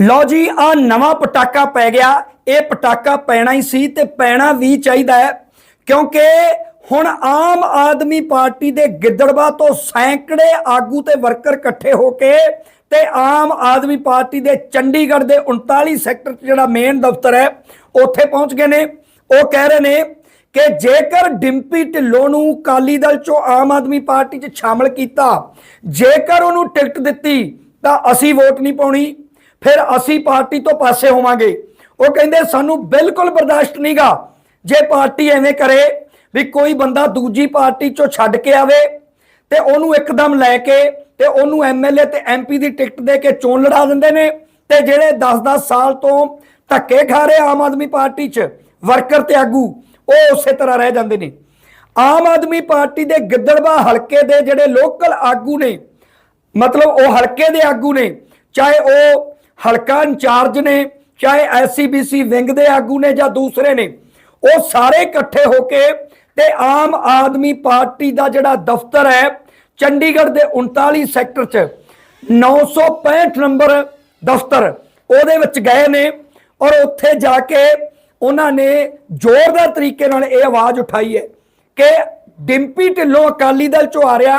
ਲਓ ਜੀ, ਆ ਨਵਾਂ ਪਟਾਕਾ ਪੈ ਗਿਆ। ਇਹ ਪਟਾਕਾ ਪੈਣਾ ਹੀ ਸੀ ਤੇ ਪੈਣਾ ਵੀ ਚਾਹੀਦਾ ਹੈ, ਕਿਉਂਕਿ ਹੁਣ ਆਮ ਆਦਮੀ ਪਾਰਟੀ ਦੇ ਗਿੱਦੜਵਾ ਤੋਂ ਸੈਂਕੜੇ ਆਗੂ ਤੇ ਵਰਕਰ ਇਕੱਠੇ ਹੋ ਕੇ ਤੇ ਆਮ ਆਦਮੀ ਪਾਰਟੀ ਦੇ ਚੰਡੀਗੜ੍ਹ ਦੇ 39 ਸੈਕਟਰ 'ਚ ਜਿਹੜਾ ਮੇਨ ਦਫ਼ਤਰ ਹੈ, ਉੱਥੇ ਪਹੁੰਚ ਗਏ ਨੇ। ਉਹ ਕਹਿ ਰਹੇ ਨੇ ਕਿ ਜੇਕਰ ਡਿੰਪੀ ਢਿੱਲੋਂ ਨੂੰ ਕਾਲੀ ਦਲ ਚੋਂ ਆਮ ਆਦਮੀ ਪਾਰਟੀ 'ਚ ਸ਼ਾਮਲ ਕੀਤਾ, ਜੇਕਰ ਉਹਨੂੰ ਟਿਕਟ ਦਿੱਤੀ, ਤਾਂ ਅਸੀਂ ਵੋਟ ਨਹੀਂ ਪਾਉਣੀ। ਫਿਰ ਅਸੀਂ ਪਾਰਟੀ ਤੋਂ ਪਾਸੇ ਹੋਵਾਂਗੇ। ਉਹ ਕਹਿੰਦੇ, ਸਾਨੂੰ ਬਿਲਕੁਲ ਬਰਦਾਸ਼ਤ ਨਹੀਂਗਾ। ਜੇ ਪਾਰਟੀ ਐਵੇਂ ਕਰੇ ਵੀ ਕੋਈ ਬੰਦਾ ਦੂਜੀ ਪਾਰਟੀ ਚੋਂ ਛੱਡ ਕੇ ਆਵੇ ਤੇ ਉਹਨੂੰ ਇੱਕਦਮ ਲੈ ਕੇ ਤੇ ਉਹਨੂੰ ਐਮਐਲਏ ਤੇ ਐਮਪੀ ਦੀ ਟਿਕਟ ਦੇ ਕੇ ਚੋਣ ਲੜਾ ਦਿੰਦੇ ਨੇ ਤੇ ਜਿਹੜੇ 10-10 ਸਾਲ ਤੋਂ ਧੱਕੇ ਖਾ ਰਹੇ ਆਮ ਆਦਮੀ ਪਾਰਟੀ 'ਚ ਵਰਕਰ ਤੇ ਆਗੂ, ਉਹ ਉਸੇ ਤਰ੍ਹਾਂ ਰਹਿ ਜਾਂਦੇ ਨੇ। ਆਮ ਆਦਮੀ ਪਾਰਟੀ ਦੇ ਗਿੱਦੜਵਾ ਹਲਕੇ ਦੇ ਜਿਹੜੇ ਲੋਕਲ ਆਗੂ ਨੇ, ਮਤਲਬ ਉਹ ਹਲਕੇ ਦੇ ਆਗੂ ਨੇ, ਚਾਹੇ ਉਹ ਹਲਕਾ ਇੰਚਾਰਜ ਨੇ, ਚਾਹੇ ਐਸਸੀਬੀਸੀ ਵਿੰਗ ਦੇ ਆਗੂ ਨੇ ਜਾਂ ਦੂਸਰੇ ਨੇ, ਉਹ ਸਾਰੇ ਇਕੱਠੇ ਹੋ ਕੇ ਤੇ ਆਮ ਆਦਮੀ ਪਾਰਟੀ ਦਾ ਜਿਹੜਾ ਦਫ਼ਤਰ ਹੈ, ਚੰਡੀਗੜ੍ਹ ਦੇ 39 ਸੈਕਟਰ 'ਚ 965 ਨੰਬਰ ਦਫ਼ਤਰ ਉਹਦੇ ਵਿੱਚ ਗਏ ਨੇ ਔਰ ਉੱਥੇ ਜਾ ਕੇ ਉਹਨਾਂ ਨੇ ਜ਼ੋਰਦਾਰ ਤਰੀਕੇ ਨਾਲ ਇਹ ਆਵਾਜ਼ ਉਠਾਈ ਹੈ ਕਿ ਡਿੰਪੀ ਢਿੱਲੋਂ ਅਕਾਲੀ ਦਲ ਚੋਂ ਆ ਰਿਹਾ,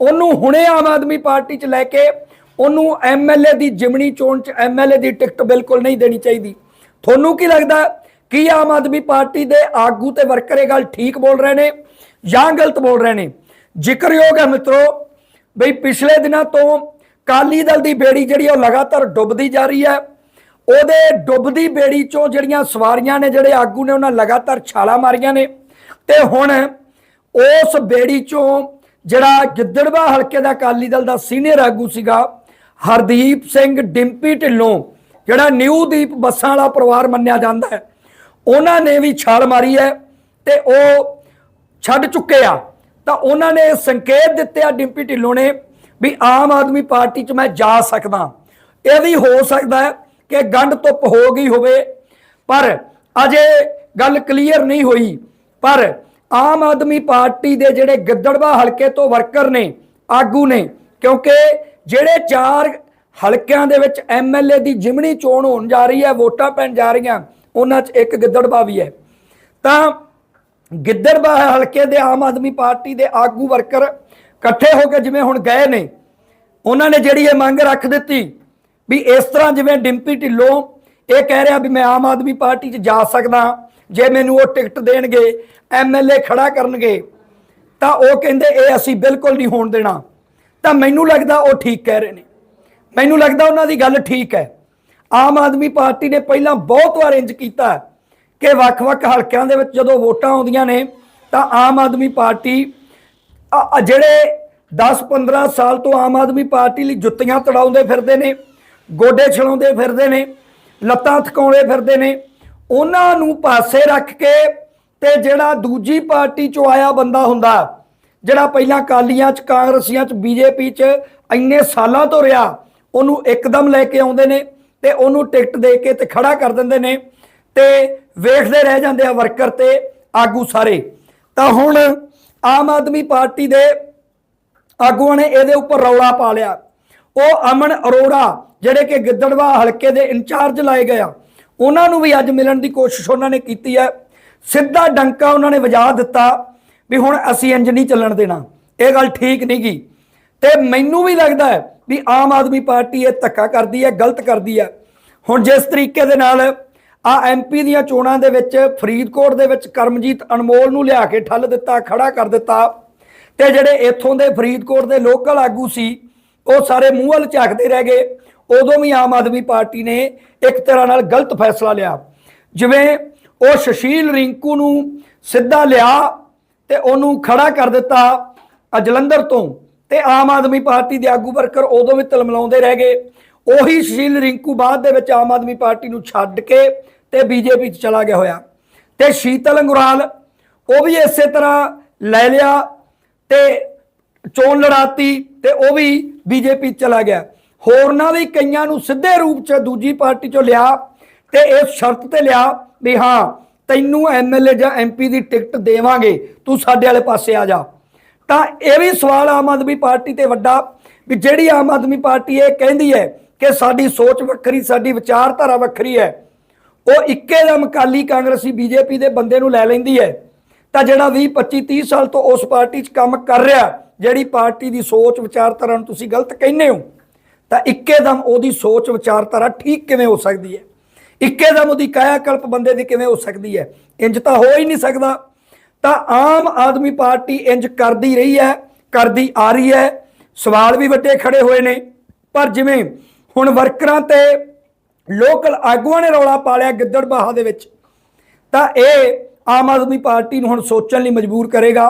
ਉਹਨੂੰ ਹੁਣੇ ਆਮ ਆਦਮੀ ਪਾਰਟੀ 'ਚ ਲੈ ਕੇ ਉਹਨੂੰ ਐਮਐਲਏ ਦੀ ਜਿਮਣੀ ਚੋਣ 'ਚ ਐਮਐਲਏ ਦੀ ਟਿਕਟ ਬਿਲਕੁਲ ਨਹੀਂ ਦੇਣੀ ਚਾਹੀਦੀ। ਤੁਹਾਨੂੰ ਕੀ ਲੱਗਦਾ ਕੀ ਆਮ ਆਦਮੀ ਪਾਰਟੀ ਦੇ ਆਗੂ ਤੇ ਵਰਕਰ ਇਹ ਗੱਲ ਠੀਕ ਬੋਲ ਰਹੇ ਨੇ ਜਾਂ ਗਲਤ ਬੋਲ ਰਹੇ ਨੇ? ਜ਼ਿਕਰਯੋਗ ਹੈ ਮਿੱਤਰੋ ਬਈ ਪਿਛਲੇ ਦਿਨਾਂ ਤੋਂ ਕਾਲੀ ਦਲ ਦੀ ਬੇੜੀ ਜਿਹੜੀ ਉਹ ਲਗਾਤਾਰ ਡੁੱਬਦੀ ਜਾ ਰਹੀ ਹੈ। ਉਹਦੇ ਡੁੱਬਦੀ ਬੇੜੀ ਚੋਂ ਜਿਹੜੀਆਂ ਸਵਾਰੀਆਂ ਨੇ ਜਿਹੜੇ ਆਗੂ ਨੇ ਉਹਨਾਂ ਲਗਾਤਾਰ ਛਾਲਾ ਮਾਰੀਆਂ ਨੇ। ਤੇ ਹੁਣ ਉਸ ਬੇੜੀ ਚੋਂ ਜਿਹੜਾ ਗਿੱਦੜਵਾ ਹਲਕੇ ਦਾ ਅਕਾਲੀ ਦਲ ਦਾ ਸੀਨੀਅਰ ਆਗੂ ਸੀਗਾ ਹਰਦੀਪ ਸਿੰਘ ਡਿੰਪੀ ਢਿੱਲੋਂ, ਜਿਹੜਾ ਨਿਊ ਦੀਪ ਬੱਸਾਂ ਵਾਲਾ ਪਰਿਵਾਰ ਮੰਨਿਆ ਜਾਂਦਾ ਹੈ, ਉਹਨਾਂ ਨੇ ਵੀ ਛਾਲ ਮਾਰੀ ਹੈ ਤੇ ਉਹ ਛੱਡ ਚੁੱਕੇ ਆ। ਤਾਂ ਉਹਨਾਂ ਨੇ ਸੰਕੇਤ ਦਿੱਤੇ ਆ ਡਿੰਪੀ ਢਿੱਲੋਂ ਨੇ ਵੀ ਆਮ ਆਦਮੀ ਪਾਰਟੀ 'ਚ ਮੈਂ ਜਾ ਸਕਦਾ। ਇਹ ਵੀ ਹੋ ਸਕਦਾ ਹੈ ਕਿ ਗੰਢ ਧੁੱਪ ਹੋ ਗਈ ਹੋਵੇ, ਪਰ ਅਜੇ ਗੱਲ ਕਲੀਅਰ ਨਹੀਂ ਹੋਈ। ਪਰ ਆਮ ਆਦਮੀ ਪਾਰਟੀ ਦੇ ਜਿਹੜੇ ਗਿੱਦੜਵਾ ਹਲਕੇ ਤੋਂ ਵਰਕਰ ਨੇ, ਆਗੂ ਨੇ ਕਿਉਂਕਿ ਜਿਹੜੇ ਚਾਰ ਹਲਕਿਆਂ ਦੇ ਵਿੱਚ ਐਮਐਲਏ ਦੀ ਜਿਮਣੀ ਚੋਣ ਹੋਣ ਜਾ ਰਹੀ ਹੈ, ਵੋਟਾਂ ਪੈਣ ਜਾ ਰਹੀਆਂ, ਉਹਨਾਂ 'ਚ ਇੱਕ ਗਿੱਦੜਵਾ ਵੀ ਹੈ। ਤਾਂ ਗਿੱਦੜਵਾ ਹਲਕੇ ਦੇ ਆਮ ਆਦਮੀ ਪਾਰਟੀ ਦੇ ਆਗੂ ਵਰਕਰ ਇਕੱਠੇ ਹੋ ਕੇ ਜਿਵੇਂ ਹੁਣ ਗਏ ਨੇ, ਉਹਨਾਂ ਨੇ ਜਿਹੜੀ ਇਹ ਮੰਗ ਰੱਖ ਦਿੱਤੀ ਵੀ ਇਸ ਤਰ੍ਹਾਂ ਜਿਵੇਂ ਡਿੰਪੀ ਢਿੱਲੋਂ ਇਹ ਕਹਿ ਰਿਹਾ ਵੀ ਮੈਂ ਆਮ ਆਦਮੀ ਪਾਰਟੀ 'ਚ ਜਾ ਸਕਦਾ, ਜੇ ਮੈਨੂੰ ਉਹ ਟਿਕਟ ਦੇਣਗੇ ਐਮਐਲਏ ਖੜਾ ਕਰਨਗੇ, ਤਾਂ ਉਹ ਕਹਿੰਦੇ ਇਹ ਅਸੀਂ ਬਿਲਕੁਲ ਨਹੀਂ ਹੋਣ ਦੇਣਾ। ਤਾਂ ਮੈਨੂੰ ਲੱਗਦਾ ਉਹ ਠੀਕ ਕਹਿ ਰਹੇ ਨੇ। ਮੈਨੂੰ ਲੱਗਦਾ ਉਹਨਾਂ ਦੀ ਗੱਲ ਠੀਕ ਹੈ। ਆਮ ਆਦਮੀ ਪਾਰਟੀ ਨੇ ਪਹਿਲਾਂ ਬਹੁਤ ਵਾਰ ਇੰਜ ਕੀਤਾ ਕਿ ਵੱਖ-ਵੱਖ ਹਲਕਿਆਂ ਦੇ ਵਿੱਚ ਜਦੋਂ ਵੋਟਾਂ ਆਉਂਦੀਆਂ ਨੇ, ਤਾਂ ਆਮ ਆਦਮੀ ਪਾਰਟੀ ਜਿਹੜੇ 10-15 ਸਾਲ ਤੋਂ ਆਮ ਆਦਮੀ ਪਾਰਟੀ ਲਈ ਜੁੱਤੀਆਂ ਤੜਾਉਂਦੇ ਫਿਰਦੇ ਨੇ, ਗੋਡੇ ਛਲਾਉਂਦੇ ਫਿਰਦੇ ਨੇ, ਲੱਤਾਂ ਥਕਾਉਂਦੇ ਫਿਰਦੇ ਨੇ, ਉਹਨਾਂ ਨੂੰ ਪਾਸੇ ਰੱਖ ਕੇ ਤੇ ਜਿਹੜਾ ਦੂਜੀ ਪਾਰਟੀ ਚੋਂ ਆਇਆ ਬੰਦਾ ਹੁੰਦਾ ਜਿਹੜਾ ਪਹਿਲਾਂ ਕਾਲੀਆਂ ਚ, ਕਾਂਗਰਸੀਆਂ ਚ, ਬੀਜੇਪੀ ਚ ਇੰਨੇ ਸਾਲਾਂ ਤੋਂ ਰਿਹਾ, ਉਹਨੂੰ ਇੱਕਦਮ ਲੈ ਕੇ ਆਉਂਦੇ ਨੇ ਤੇ ਉਹਨੂੰ ਟਿਕਟ ਦੇ ਕੇ ਤੇ ਖੜਾ ਕਰ ਦਿੰਦੇ ਨੇ ਤੇ ਵੇਖਦੇ ਰਹਿ ਜਾਂਦੇ ਆ ਵਰਕਰ ਤੇ ਆਗੂ ਸਾਰੇ। ਤਾਂ ਹੁਣ ਆਮ ਆਦਮੀ ਪਾਰਟੀ ਦੇ ਆਗੂਆਂ ਨੇ ਇਹਦੇ ਉੱਪਰ ਰੌਲਾ ਪਾ ਲਿਆ। ਉਹ ਅਮਨ ਅਰੋੜਾ, ਜਿਹੜੇ ਕਿ ਗਿੱਦੜਵਾ ਹਲਕੇ ਦੇ ਇੰਚਾਰਜ ਲਾਏ ਗਏ ਆ, ਉਹਨਾਂ ਨੂੰ ਵੀ ਅੱਜ ਮਿਲਣ ਦੀ ਕੋਸ਼ਿਸ਼ ਉਹਨਾਂ ਨੇ ਕੀਤੀ ਹੈ। ਸਿੱਧਾ ਡੰਕਾ ਉਹਨਾਂ ਨੇ ਵਜਾ ਦਿੱਤਾ। ਵੀ ਹੁਣ ਅਸੀਂ ਇੰਜ ਨਹੀਂ ਚੱਲਣ ਦੇਣਾ। ਇਹ ਗੱਲ ਠੀਕ ਨਹੀਂ ਗੀ। ਤੇ ਮੈਨੂੰ ਵੀ ਲੱਗਦਾ ਹੈ ਵੀ ਆਮ ਆਦਮੀ ਪਾਰਟੀ ਇਹ ਧੱਕਾ ਕਰਦੀ ਹੈ, ਗਲਤ ਕਰਦੀ ਹੈ। ਹੁਣ ਜਿਸ ਤਰੀਕੇ ਦੇ ਨਾਲ ਆ ਐਮਪੀ ਦੀਆਂ ਚੋਣਾਂ ਦੇ ਵਿੱਚ ਫਰੀਦਕੋਟ ਦੇ ਵਿੱਚ ਕਰਮਜੀਤ ਅਨਮੋਲ ਨੂੰ ਲਿਆ ਕੇ ਠੱਲ ਦਿੱਤਾ, ਖੜਾ ਕਰ ਦਿੱਤਾ ਤੇ ਜਿਹੜੇ ਇੱਥੋਂ ਦੇ ਫਰੀਦਕੋਟ ਦੇ ਲੋਕਲ ਆਗੂ ਸੀ, ਉਹ ਸਾਰੇ ਮੂੰਹ ਵੱਲ ਝਾਕਦੇ ਰਹਿ ਗਏ। ਉਦੋਂ ਵੀ ਆਮ ਆਦਮੀ ਪਾਰਟੀ ਨੇ ਇੱਕ ਤਰ੍ਹਾਂ ਨਾਲ ਗਲਤ ਫੈਸਲਾ ਲਿਆ। ਜਿਵੇਂ ਉਹ ਸੁਸ਼ੀਲ ਰਿੰਕੂ ਨੂੰ ਸਿੱਧਾ ਲਿਆ ਤੇ ਉਹਨੂੰ ਖੜਾ ਕਰ ਦਿੱਤਾ ਜਲੰਧਰ ਤੋਂ। ਤੇ ਆਮ ਆਦਮੀ ਪਾਰਟੀ ਦੇ ਆਗੂ ਵਰਕਰ ਉਦੋਂ ਵੀ ਤਲਮਲਾਉਂਦੇ ਰਹਿ ਗਏ। ਉਹੀ ਸੁਸ਼ੀਲ ਰਿੰਕੂ ਬਾਅਦ ਦੇ ਵਿੱਚ ਆਮ ਆਦਮੀ ਪਾਰਟੀ ਨੂੰ ਛੱਡ ਕੇ ਤੇ ਬੀਜੇਪੀ 'ਚ ਚਲਾ ਗਿਆ ਹੋਇਆ। ਤੇ ਸ਼ੀਤਲ ਅੰਗੁਰਾਲ, ਉਹ ਵੀ ਇਸੇ ਤਰ੍ਹਾਂ ਲੈ ਲਿਆ ਤੇ ਚੋਣ ਲੜਾਤੀ ਤੇ ਉਹ ਵੀ ਬੀਜੇਪੀ ਚਲਾ ਗਿਆ। ਹੋਰਨਾਂ ਵੀ ਕਈਆਂ ਨੂੰ ਸਿੱਧੇ ਰੂਪ 'ਚ ਦੂਜੀ ਪਾਰਟੀ 'ਚੋਂ ਲਿਆ ਤੇ ਇਸ ਸ਼ਰਤ ਤੇ ਲਿਆ ਵੀ ਹਾਂ ਤੈਨੂੰ ਐਮਐਲਏ ਜਾਂ ਐਮਪੀ ਦੀ ਟਿਕਟ ਦੇਵਾਂਗੇ, ਤੂੰ ਸਾਡੇ ਵਾਲੇ ਪਾਸੇ ਆ ਜਾ। ਤਾਂ ਇਹ ਵੀ ਸਵਾਲ ਆਮ ਆਦਮੀ ਪਾਰਟੀ ਤੇ ਵੱਡਾ ਵੀ ਜਿਹੜੀ ਆਮ ਆਦਮੀ ਪਾਰਟੀ ਇਹ ਕਹਿੰਦੀ ਹੈ ਕਿ ਸਾਡੀ ਸੋਚ ਵੱਖਰੀ, ਸਾਡੀ ਵਿਚਾਰਧਾਰਾ ਵੱਖਰੀ ਹੈ, ਉਹ ਇੱਕੇ ਦਮ ਅਕਾਲੀ ਕਾਂਗਰਸੀ ਬੀਜੇਪੀ ਦੇ ਬੰਦੇ ਨੂੰ ਲੈ ਲੈਂਦੀ ਹੈ। ਤਾਂ ਜਿਹੜਾ 20 25 30 ਸਾਲ ਤੋਂ ਉਸ ਪਾਰਟੀ 'ਚ ਕੰਮ ਕਰ ਰਿਹਾ, ਜਿਹੜੀ ਪਾਰਟੀ ਦੀ ਸੋਚ ਵਿਚਾਰਧਾਰਾ ਨੂੰ ਤੁਸੀਂ ਗਲਤ ਕਹਿੰਦੇ ਹੋ, ਤਾਂ ਇੱਕੇ ਦਮ ਉਹਦੀ ਸੋਚ ਵਿਚਾਰਧਾਰਾ ਠੀਕ ਕਿਵੇਂ ਹੋ ਸਕਦੀ ਹੈ? ਇੱਕੇ ਦਮ ਉਹਦੀ ਕਾਇਆ ਕਲਪ ਬੰਦੇ ਦੀ ਕਿਵੇਂ ਹੋ ਸਕਦੀ ਹੈ? ਇੰਜ ਤਾਂ ਹੋ ਹੀ ਨਹੀਂ ਸਕਦਾ। ਤਾਂ ਆਮ ਆਦਮੀ ਪਾਰਟੀ ਇੰਜ ਕਰਦੀ ਰਹੀ ਹੈ, ਕਰਦੀ ਆ ਰਹੀ ਹੈ। ਸਵਾਲ ਵੀ ਵੱਡੇ ਖੜੇ ਹੋਏ ਨੇ। ਪਰ ਜਿਵੇਂ ਹੁਣ ਵਰਕਰਾਂ ਤੇ ਲੋਕਲ ਆਗੂਆਂ ਨੇ ਰੌਲਾ ਪਾ ਪਾਲਿਆ ਗਿੱਦੜਬਾਹਾ ਦੇ ਵਿੱਚ, ਤਾਂ ਇਹ ਆਮ ਆਦਮੀ ਪਾਰਟੀ ਨੂੰ ਹੁਣ ਸੋਚਣ ਲਈ ਮਜਬੂਰ ਕਰੇਗਾ।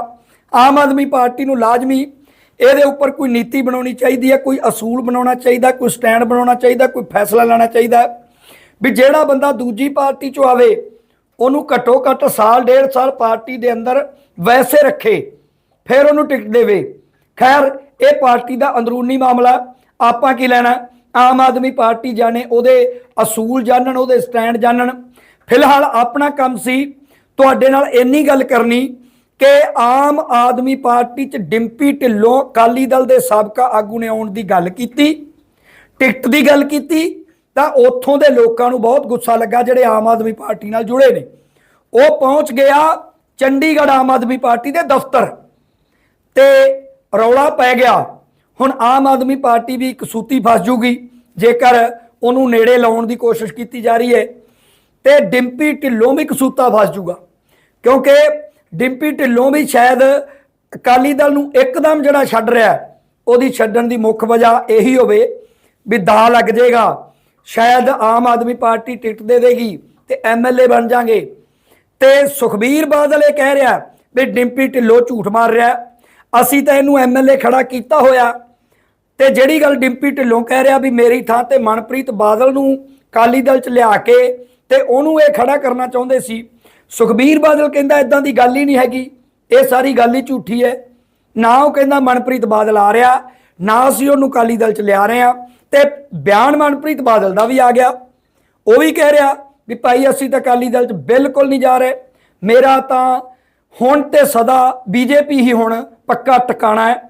ਆਮ ਆਦਮੀ ਪਾਰਟੀ ਨੂੰ ਲਾਜ਼ਮੀ ਇਹਦੇ ਉੱਪਰ ਕੋਈ ਨੀਤੀ ਬਣਾਉਣੀ ਚਾਹੀਦੀ ਹੈ, ਕੋਈ ਅਸੂਲ ਬਣਾਉਣਾ ਚਾਹੀਦਾ, ਕੋਈ ਸਟੈਂਡ ਬਣਾਉਣਾ ਚਾਹੀਦਾ, ਕੋਈ ਫੈਸਲਾ ਲੈਣਾ ਚਾਹੀਦਾ। ਵੀ ਜਿਹੜਾ ਬੰਦਾ ਦੂਜੀ ਪਾਰਟੀ ਚੋਂ ਆਵੇ, ਉਹਨੂੰ ਘੱਟੋ ਘੱਟ ਸਾਲ, ਡੇਢ ਸਾਲ ਪਾਰਟੀ ਦੇ ਅੰਦਰ ਵੈਸੇ ਰੱਖੇ, ਫਿਰ ਉਹਨੂੰ ਟਿਕਟ ਦੇਵੇ। ਖੈਰ, ਇਹ ਪਾਰਟੀ ਦਾ ਅੰਦਰੂਨੀ ਮਾਮਲਾ, ਆਪਾਂ ਕੀ ਲੈਣਾ? ਆਮ ਆਦਮੀ ਪਾਰਟੀ ਜਾਣੇ, ਉਹਦੇ ਅਸੂਲ ਜਾਣਨ, ਉਹਦੇ ਸਟੈਂਡ ਜਾਣਨ। ਫਿਲਹਾਲ ਆਪਣਾ ਕੰਮ ਸੀ ਤੁਹਾਡੇ ਨਾਲ ਇੰਨੀ ਗੱਲ ਕਰਨੀ ਕਿ ਆਮ ਆਦਮੀ ਪਾਰਟੀ 'ਚ ਡਿੰਪੀ ਢਿੱਲੋਂ ਅਕਾਲੀ ਦਲ ਦੇ ਸਾਬਕਾ ਆਗੂ ਨੇ ਆਉਣ ਦੀ ਗੱਲ ਕੀਤੀ, ਟਿਕਟ ਦੀ ਗੱਲ ਕੀਤੀ ਤਾਂ ਉੱਥੋਂ ਦੇ ਲੋਕਾਂ ਨੂੰ ਬਹੁਤ ਗੁੱਸਾ ਲੱਗਾ, ਜਿਹੜੇ ਆਮ ਆਦਮੀ ਪਾਰਟੀ ਨਾਲ ਜੁੜੇ ਨੇ। ਉਹ ਪਹੁੰਚ ਗਿਆ ਚੰਡੀਗੜ੍ਹ ਆਮ ਆਦਮੀ ਪਾਰਟੀ ਦੇ ਦਫ਼ਤਰ ਤੇ ਰੌਲਾ ਪੈ ਗਿਆ। ਹੁਣ ਆਮ ਆਦਮੀ ਪਾਰਟੀ ਵੀ ਇੱਕ ਸੂਤੀ ਫਸ ਜੂਗੀ, ਜੇਕਰ ਉਹਨੂੰ ਨੇੜੇ ਲਾਉਣ ਦੀ ਕੋਸ਼ਿਸ਼ ਕੀਤੀ ਜਾ ਰਹੀ ਹੈ, ਤੇ ਡਿੰਪੀ ਢਿੱਲੋਂ ਵੀ ਕਸੂਤਾ ਫਸ ਜੂਗਾ। ਕਿਉਂਕਿ ਡਿੰਪੀ ਢਿੱਲੋਂ ਵੀ ਸ਼ਾਇਦ ਅਕਾਲੀ ਦਲ ਨੂੰ ਇੱਕਦਮ ਜਿਹੜਾ ਛੱਡ ਰਿਹਾ, ਉਹਦੀ ਛੱਡਣ ਦੀ ਮੁੱਖ ਵਜ੍ਹਾ ਇਹੀ ਹੋਵੇ ਵੀ ਦਾ ਲੱਗ ਜਾਏਗਾ ਸ਼ਾਇਦ ਆਮ ਆਦਮੀ ਪਾਰਟੀ ਟਿਕਟ ਦੇ ਦੇਗੀ ਤੇ ਐਮਐਲਏ ਬਣ ਜਾਾਂਗੇ। ਤੇ ਸੁਖਬੀਰ ਬਾਦਲ ਇਹ ਕਹਿ ਰਿਹਾ ਵੀ ਡਿੰਪੀ ਢਿੱਲੋਂ ਝੂਠ ਮਾਰ ਰਿਹਾ। ਅਸੀਂ ਤਾਂ ਇਹਨੂੰ ਐਮਐਲਏ ਖੜਾ ਕੀਤਾ ਹੋਇਆ। ਤੇ ਜਿਹੜੀ ਗੱਲ ਡਿੰਪੀ ਢਿੱਲੋਂ ਕਹਿ ਰਿਹਾ ਵੀ ਮੇਰੀ ਥਾਂ ਤੇ ਮਨਪ੍ਰੀਤ ਬਾਦਲ ਨੂੰ ਕਾਲੀ ਦਲ ਚ ਲਿਆ ਕੇ ਤੇ ਉਹਨੂੰ ਇਹ ਖੜਾ ਕਰਨਾ ਚਾਹੁੰਦੇ ਸੀ। ਸੁਖਬੀਰ ਬਾਦਲ ਕਹਿੰਦਾ ਇਦਾਂ ਦੀ ਗੱਲ ਹੀ ਨਹੀਂ ਹੈਗੀ। ਇਹ ਸਾਰੀ ਗੱਲ ਹੀ ਝੂਠੀ ਹੈ। ਨਾ ਉਹ ਕਹਿੰਦਾ ਮਨਪ੍ਰੀਤ ਬਾਦਲ ਆ ਰਿਹਾ, ਨਾ ਅਸੀਂ ਉਹਨੂੰ ਕਾਲੀ ਦਲ ਚ ਲਿਆ ਰਹੇ ਆ ਤੇ ਬਿਆਨ ਮਨਪ੍ਰੀਤ ਬਾਦਲ ਦਾ ਵੀ ਆ ਗਿਆ। ਉਹ ਵੀ ਕਹਿ ਰਿਹਾ ਵੀ ਭਾਈ, ਅਸੀਂ ਤਾਂ ਅਕਾਲੀ ਦਲ 'ਚ ਬਿਲਕੁਲ ਨਹੀਂ ਜਾ ਰਹੇ। ਮੇਰਾ ਤਾਂ ਹੁਣ ਤੇ ਸਦਾ ਬੀਜੇਪੀ ਹੀ ਹੁਣ ਪੱਕਾ ਟਿਕਾਣਾ ਹੈ।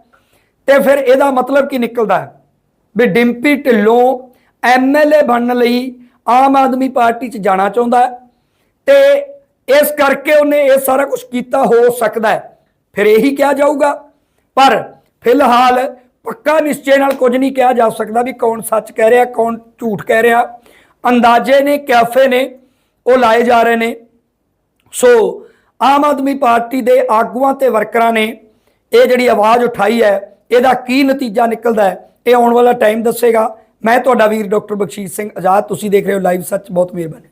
ਤੇ ਫਿਰ ਇਹਦਾ ਮਤਲਬ ਕੀ ਨਿਕਲਦਾ ਹੈ? ਵੀ ਡਿੰਪੀ ਢਿੱਲੋਂ ਐਮਐਲਏ ਬਣਨ ਲਈ ਆਮ ਆਦਮੀ ਪਾਰਟੀ 'ਚ ਜਾਣਾ ਚਾਹੁੰਦਾ ਹੈ। ਤੇ ਇਸ ਕਰਕੇ ਉਹਨੇ ਇਹ ਸਾਰਾ ਕੁਝ ਕੀਤਾ, ਹੋ ਸਕਦਾ ਹੈ। ਫਿਰ ਇਹੀ ਕਿਹਾ ਜਾਊਗਾ। ਪਰ ਫਿਲਹਾਲ ਪੱਕਾ ਨਿਸ਼ਚੇ ਨਾਲ ਕੁਝ ਨਹੀਂ ਕਿਹਾ ਜਾ ਸਕਦਾ ਵੀ ਕੌਣ ਸੱਚ ਕਹਿ ਰਿਹਾ, ਕੌਣ ਝੂਠ ਕਹਿ ਰਿਹਾ। ਅੰਦਾਜ਼ੇ ਨੇ, ਕੈਫੇ ਨੇ, ਉਹ ਲਾਏ ਜਾ ਰਹੇ ਨੇ। ਸੋ ਆਮ ਆਦਮੀ ਪਾਰਟੀ ਦੇ ਆਗੂਆਂ ਤੇ ਵਰਕਰਾਂ ਨੇ ਇਹ ਜਿਹੜੀ ਆਵਾਜ਼ ਉਠਾਈ ਹੈ, ਇਹਦਾ ਕੀ ਨਤੀਜਾ ਨਿਕਲਦਾ ਹੈ, ਇਹ ਆਉਣ ਵਾਲਾ ਟਾਈਮ ਦੱਸੇਗਾ। ਮੈਂ ਤੁਹਾਡਾ ਵੀਰ ਡਾਕਟਰ ਬਖਸ਼ੀਸ਼ ਸਿੰਘ ਆਜ਼ਾਦ, ਤੁਸੀਂ ਦੇਖ ਰਹੇ ਹੋ ਲਾਈਵ ਸੱਚ, ਬਹੁਤ ਮਿਹਰਬਾਨੀ।